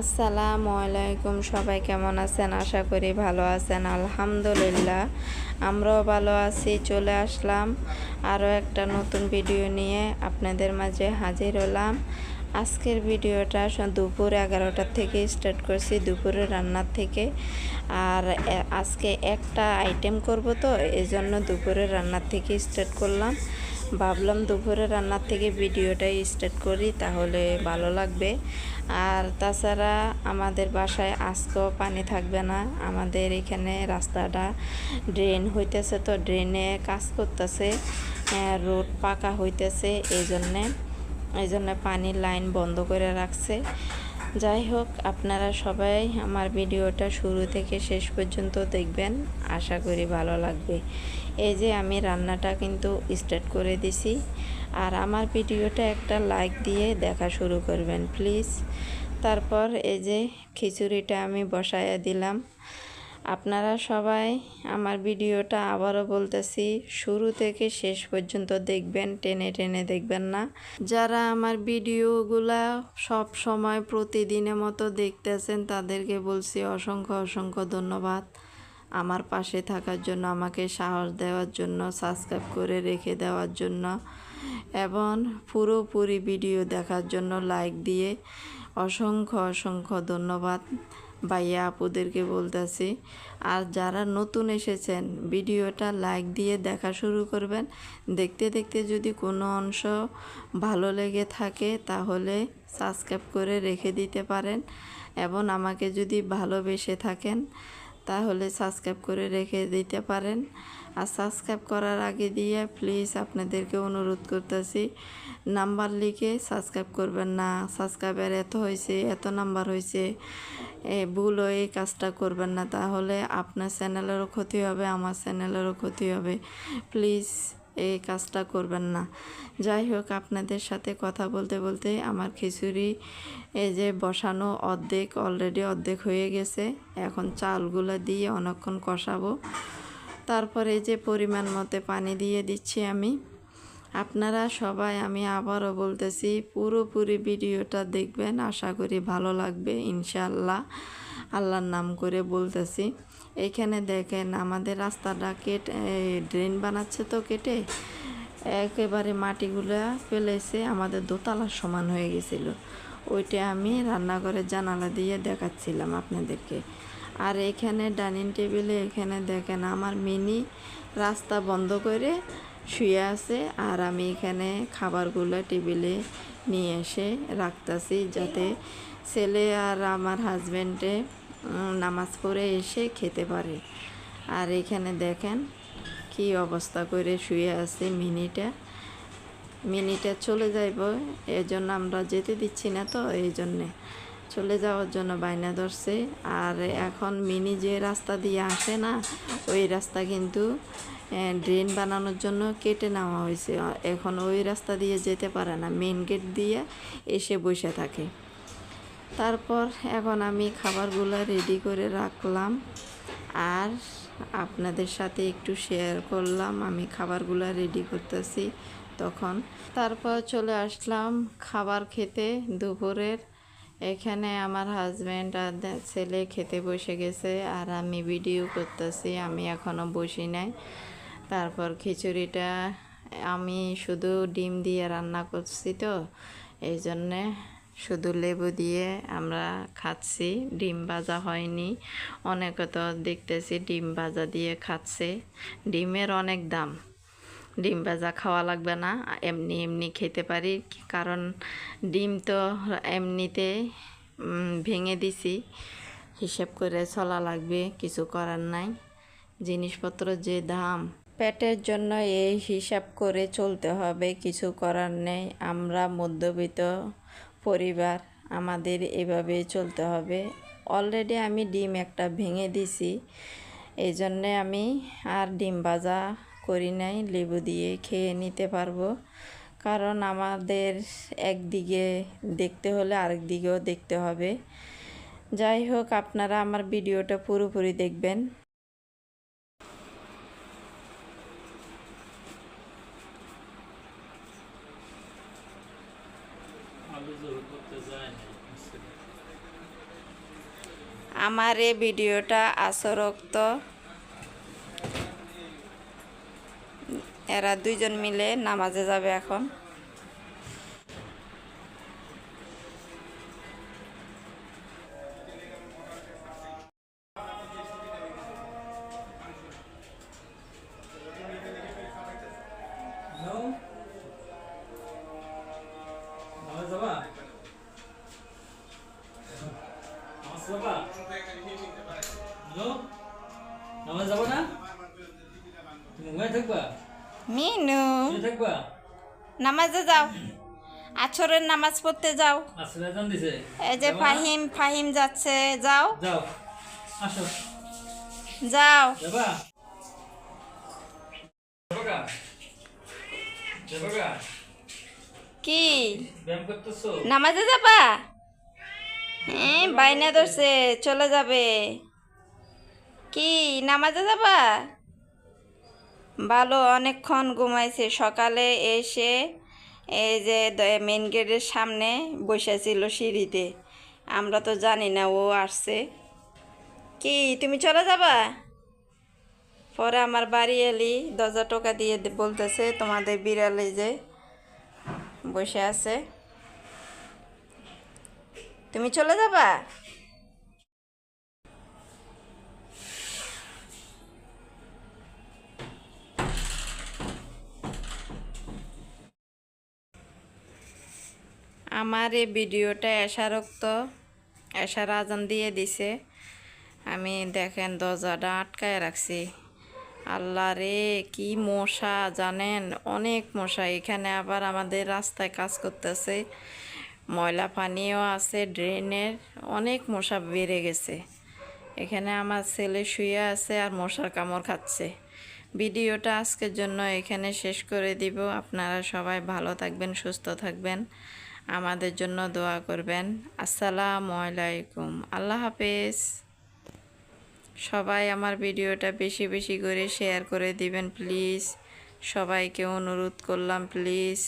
আসসালামু আলাইকুম, সবাই কেমন আছেন? আশা করি ভালো আছেন, আলহামদুলিল্লাহ। আমরাও ভালো আছি, চলে আসলাম আরও একটা নতুন ভিডিও নিয়ে আপনাদের মাঝে হাজির হলাম। আজকের ভিডিওটা দুপুর এগারোটার থেকে স্টার্ট করছি দুপুরে রান্নার থেকে। আর আজকে একটা আইটেম করব তো এই জন্য দুপুরে রান্নার থেকে স্টার্ট করলাম। ভাবলাম দুপুরে রান্নার থেকে ভিডিওটাই স্টার্ট করি, তাহলে ভালো লাগবে। আর তাছাড়া আমাদের বাসায় আজকেও পানি থাকবে না। আমাদের এখানে রাস্তাটা ড্রেন হইতেছে তো, ড্রেনে কাজ করতেছে রোড পাকা হইতেছে এই জন্যে এই জন্য পানির লাইন বন্ধ করে রাখছে। যাই হোক, আপনারা সবাই আমার ভিডিওটা শুরু থেকে শেষ পর্যন্ত দেখবেন। আশা করি ভালো লাগবে। এই যে আমি রান্নাটা কিন্তু স্টার্ট করে দিছি। আর আমার ভিডিওটা একটা লাইক দিয়ে দেখা শুরু করবেন প্লিজ তারপর এই যে খিচুড়িটা আমি বসায়া দিলাম। আপনারা সবাই আমার ভিডিওটা আবারও বলতেছি, শুরু থেকে শেষ পর্যন্ত দেখবেন, টেনে টেনে দেখবেন না। যারা আমার ভিডিওগুলা সব সময় প্রতিদিনের মতো দেখতেছেন, তাদেরকে বলছি অসংখ্য অসংখ্য ধন্যবাদ। আমার পাশে থাকার জন্য, আমাকে সাহস দেওয়ার জন্য, সাবস্ক্রাইব করে রেখে দেওয়ার জন্য এবং পুরোপুরি ভিডিও দেখার জন্য লাইক দিয়ে অসংখ্য অসংখ্য ধন্যবাদ। ভাইয়া আপুদেরকে বলতেছি, আর যারা নতুন এসেছেন, ভিডিওটা লাইক দিয়ে দেখা শুরু করবেন। দেখতে দেখতে যদি কোনো অংশ ভালো লেগে থাকে, তাহলে সাবস্ক্রাইব করে রেখে দিতে পারেন। এবং আমাকে যদি ভালোবেসে থাকেন, তাহলে সাবস্ক্রাইব করে রেখে দিতে পারেন। আর সাবস্ক্রাইব করার আগে দিয়ে প্লিজ আপনাদেরকে অনুরোধ করতেছি, নাম্বার লিখে সাবস্ক্রাইব করবেন না। সাবস্ক্রাইবার এত হয়েছে এত নাম্বার হয়েছে এ, ভুল হয়ে এই কাজটা করবেন না। তাহলে আপনার চ্যানেলেরও ক্ষতি হবে, আমার চ্যানেলেরও ক্ষতি হবে। প্লিজ এই কাজটা করবেন না। যাই হোক, আপনাদের সাথে কথা বলতে বলতে আমার খিচুড়ি, এই যে বসানো অর্ধেক অলরেডি অর্ধেক হয়ে গেছে। এখন চালগুলো দিয়ে অনেকক্ষণ কষাবো। তারপরে যে পরিমাণ মতো পানি দিয়ে দিচ্ছি আমি। আপনারা সবাই, আমি আবারও বলতেছি, পুরোপুরি ভিডিওটা দেখবেন, আশা করি ভালো লাগবে ইনশাল্লাহ আল্লাহর নাম করে বলতেছি। এখানে দেখেন, আমাদের রাস্তাটা কেটে ড্রেন বানাচ্ছে তো কেটে, একেবারে মাটিগুলা ফেলেছে, আমাদের দোতলার সমান হয়ে গেছিল। ওইটা আমি রান্নাঘরের জানালা দিয়ে দেখাচ্ছিলাম আপনাদেরকে। আর এখানে ডাইনিং টেবিলে এখানে দেখেন, আমার মিনি রাস্তা বন্ধ করে শুয়ে আছে আর আমি এখানে খাবারগুলো টেবিলে নিয়ে এসে রাখতেছি যাতে ছেলে আর আমার হাজব্যান্ডে নামাজ পড়ে এসে খেতে পারে। আর এখানে দেখেন কি অবস্থা করে শুয়ে আছে মিনিটা। মিনিটা চলে যাইব এই জন্য আমরা যেতে দিচ্ছি না তো এই জন্যে চলে যাওয়ার জন্য বাইনা ধরছে। আর এখন মিনি যে রাস্তা দিয়ে আসে না, ওই রাস্তা কিন্তু ড্রেন বানানোর জন্য কেটে নেওয়া হয়েছে। এখন ওই রাস্তা দিয়ে যেতে পারে না মেন গেট দিয়ে এসে বসে থাকে। তারপর এখন আমি খাবারগুলো রেডি করে রাখলাম। আর আপনাদের সাথে একটু শেয়ার করলাম, আমি খাবারগুলো রেডি করতেছি তখন। তারপর চলে আসলাম খাবার খেতে দুপুরের। এখানে আমার হাজব্যান্ড আর ছেলে খেতে বসে গেছে, আর আমি ভিডিও করতেছি, আমি এখনও বসি নাই। তারপর খিচুড়িটা আমি শুধু ডিম দিয়ে রান্না করছি তো, এই জন্যে শুধু লেবু দিয়ে আমরা খাচ্ছি। ডিম ভাজা হয়নি, অনেকে তো দেখতেছি ডিম ভাজা দিয়ে খাচ্ছে। ডিমের অনেক দাম। ডিম ভাজা খাওয়া লাগবে না। এমনি এমনি খেতে পারি। কারণ ডিম তো এমনিতে ভেঙে দিছি। হিসেব করে চলা লাগবে, কিছু করার নাই। জিনিসপত্র যে দাম, পেটের জন্য এই হিসাব করে চলতে হবে, কিছু করার নেই। আমরা মধ্যবিত্ত পরিবার, আমাদের এভাবে চলতে হবে। অলরেডি আমি ডিম একটা ভেঙে দিছি। এই জন্যে আমি আর ডিম ভাজা করি নাই, লেবু দিয়ে খেয়ে নিতে পারব। কারণ আমাদের একদিকে দেখতে হলে আরেক দিকেও দেখতে হবে। যাই হোক, আপনারা আমার ভিডিওটা পুরোপুরি দেখবেন। আমার এই ভিডিওটা আসরক্ত এরা দুইজন মিলে নামাজে যাবে এখন? নামাজ যাবা? না? তুমি থাকবা? মিনু। নামাজে যাও। আছরের নামাজ পড়তে যাও। এই যে ফাহিম ফাহিম যাচ্ছে। যাও। যাও? কি? নামাজে যাবা? হ্যাঁ বাইনা ধরছে। চলে যাবে। কি নামাজে যাবা? ভালো অনেকক্ষণ ঘুমাইছে। সকালে এসে এই যে মেন গেটের সামনে বসেছিল সিঁড়িতে। আমরা তো জানি না ও আসছে। কি, তুমি চলে যাবা? পরে আমার বাড়ি এলি, দরজা টোকা দিয়ে বলতেছে তোমাদের বিড়ালে যে বসে আছে। তুমি চলে যাবা? আমার এই ভিডিওটা এশারক্ত এশার আজান দিয়ে দিছে। আমি দেখেন দরজাটা আটকায় রাখছি। আল্লাহ রে, কি মশা, জানেন? অনেক মশা। এখানে আবার আমাদের রাস্তায় কাজ করতেছে। ময়লা পানিও আছে, ড্রেনের অনেক মশা বেড়ে গেছে। এখানে আমার ছেলে শুয়ে আছে আর মশার কামড় খাচ্ছে। ভিডিওটা আজকের জন্য এখানে শেষ করে দিব। আপনারা সবাই ভালো থাকবেন, সুস্থ থাকবেন। আমাদের জন্য দোয়া করবেন। আসসালামু আলাইকুম। আল্লাহ হাফেজ। সবাই আমার ভিডিওটা বেশি বেশি করে শেয়ার করে দিবেন, প্লিজ। সবাইকে অনুরোধ করলাম, প্লিজ।